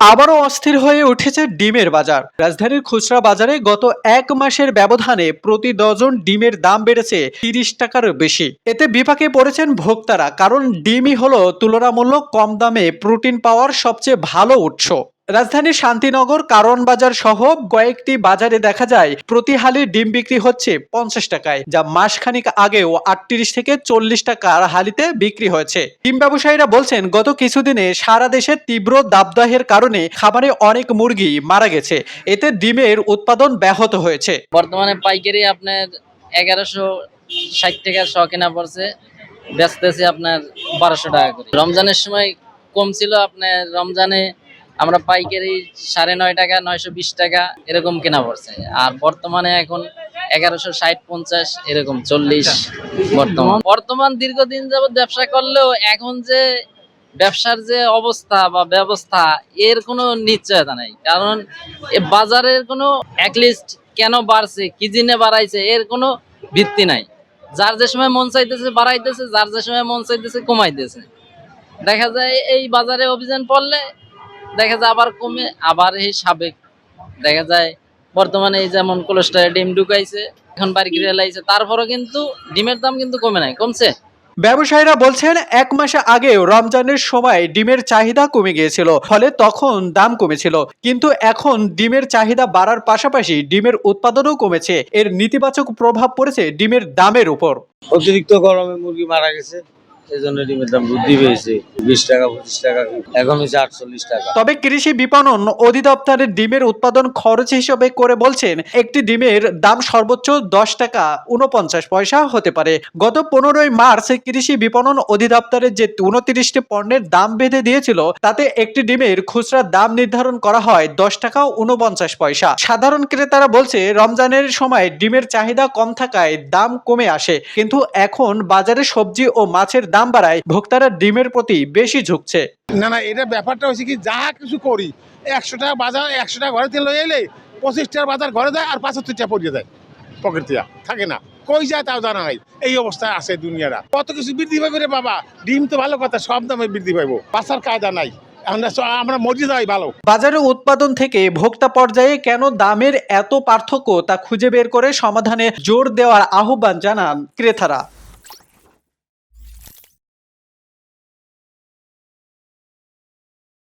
আবারও অস্থির হয়ে উঠেছে ডিমের বাজার। রাজধানীর খুচরা বাজারে গত এক মাসের ব্যবধানে প্রতি ডজন ডিমের দাম বেড়েছে তিরিশ টাকার বেশি। এতে বিপাকে পড়েছেন ভোক্তারা, কারণ ডিমই হল তুলনামূলক কম দামে প্রোটিন পাওয়ার সবচেয়ে ভালো উৎস। রাজধানীর শান্তিনগর কারণ বাজার সহ কয়েকটি বাজারে দেখা যায় প্রতি হালি ডিম বিক্রি হচ্ছে পঞ্চাশ টাকায়, যা মাসখানিক আগেও আটত্রিশ থেকে চল্লিশ টাকার হালিতে বিক্রি হয়েছে। ডিম ব্যবসায়ীরা বলছেন, গত কিছুদিনে সারা দেশে তীব্র দাবদাহের কারণে খাবারে অনেক মুরগি মারা গেছে। এতে ডিমের উৎপাদন ব্যাহত হয়েছে। বর্তমানে পাইকারি আপনার এগারোশো ষাট টাকা শ কেনা পড়ছে, বেচতেছে আপনার বারোশো টাকা করে। রমজানের সময় কম ছিল, আপনার রমজানে আমরা পাইকারি সাড়ে নয় টাকা, নয়শো বিশ টাকা এরকম কেনা পড়ছে। আর বর্তমানে এখন এগারোশো ষাট পঞ্চাশ, এরকম চল্লিশ বর্তমান। বর্তমান দীর্ঘদিন যাবত ব্যবসা করলেও এখন যে ব্যবসার যে অবস্থা বা ব্যবস্থা, এর কোনো নিশ্চয়তা নাই। কারণ বাজারের কোনো অ্যাটলিস্ট কেন বাড়ছে, কি জিনে বাড়াইছে, এর কোনো ভিত্তি নাই। যার যে সময় মন চাইতেছে বাড়াইতেছে, যার যে সময় মন চাইতেছে কমাইতেছে। দেখা যায় এই বাজারে অভিযান পড়লে দেখা যায় আবার কমে আবার এই সাবেক দেখা যায় বর্তমানে এই যেমন কোলেস্টারে ডিম ঢুকাইছে এখন বাড়ি গিরে লাইছে তারপরও কিন্তু ডিমের দাম কিন্তু কমে নাই কমছে। ব্যবসায়ীরা বলছেন এক মাসে আগেও রমজানের সময় ডিমের চাহিদা কমে গিয়েছিল ফলে তখন দাম কমেছিল। কিন্তু এখন ডিমের চাহিদা বাড়ার পাশাপাশি ডিমের উৎপাদনও কমেছে। এর নেতিবাচক প্রভাব পড়েছে ডিমের দামের উপর। অতিরিক্ত গরমে মুরগি মারা গেছে। তবে কৃষি বিপণন অধিদপ্তরের ডিমের উৎপাদন খরচ হিসেবে করে বলছেন, একটি ডিমের দাম সর্বোচ্চ দশ টাকা উনপঞ্চাশ পয়সা হতে পারে। গত পনেরোই মার্চ কৃষি বিপণন অধিদপ্তরের যে উনত্রিশটি পণ্যের দাম বেঁধে দিয়েছিল, তাতে একটি ডিমের খুচরা দাম নির্ধারণ করা হয় দশ টাকা উনপঞ্চাশ পয়সা। সাধারণ ক্রেতারা বলছে, রমজানের সময় ডিমের চাহিদা কম থাকায় দাম কমে আসে, কিন্তু এখন বাজারে সবজি ও মাছের দাম বাড়ায় ভোক্তারা ডিমের প্রতি বেশি ঝুঁকছে। না না এটা ব্যাপারটা হচ্ছে কি যা কিছু করি একশো টাকা বাজার একশো টাকা ঘরে লয়ে এলে পঁচিশ টাকার বাজার ঘরে দেয় আর পাঁচাত্তর টাকা পড়িয়ে দেয় দিয়া। থাকে না। কই যায় তাও জানা নাই। এই অবস্থায় আছে দুনিয়ারা কত কিছু বৃদ্ধি পাবে রে বাবা? ডিম তো ভালো কথা সব দামে বৃদ্ধি পাইবো। বাসার কায়দা নাই। আমরা স- আমরা মরি যাই ভালো। বাজারে উৎপাদন থেকে ভোক্তা পর্যায়ে কেন দামের এত পার্থক্য তা খুঁজে বের করে সমাধানে জোর দেওয়ার আহ্বান জানান ক্রেতারা।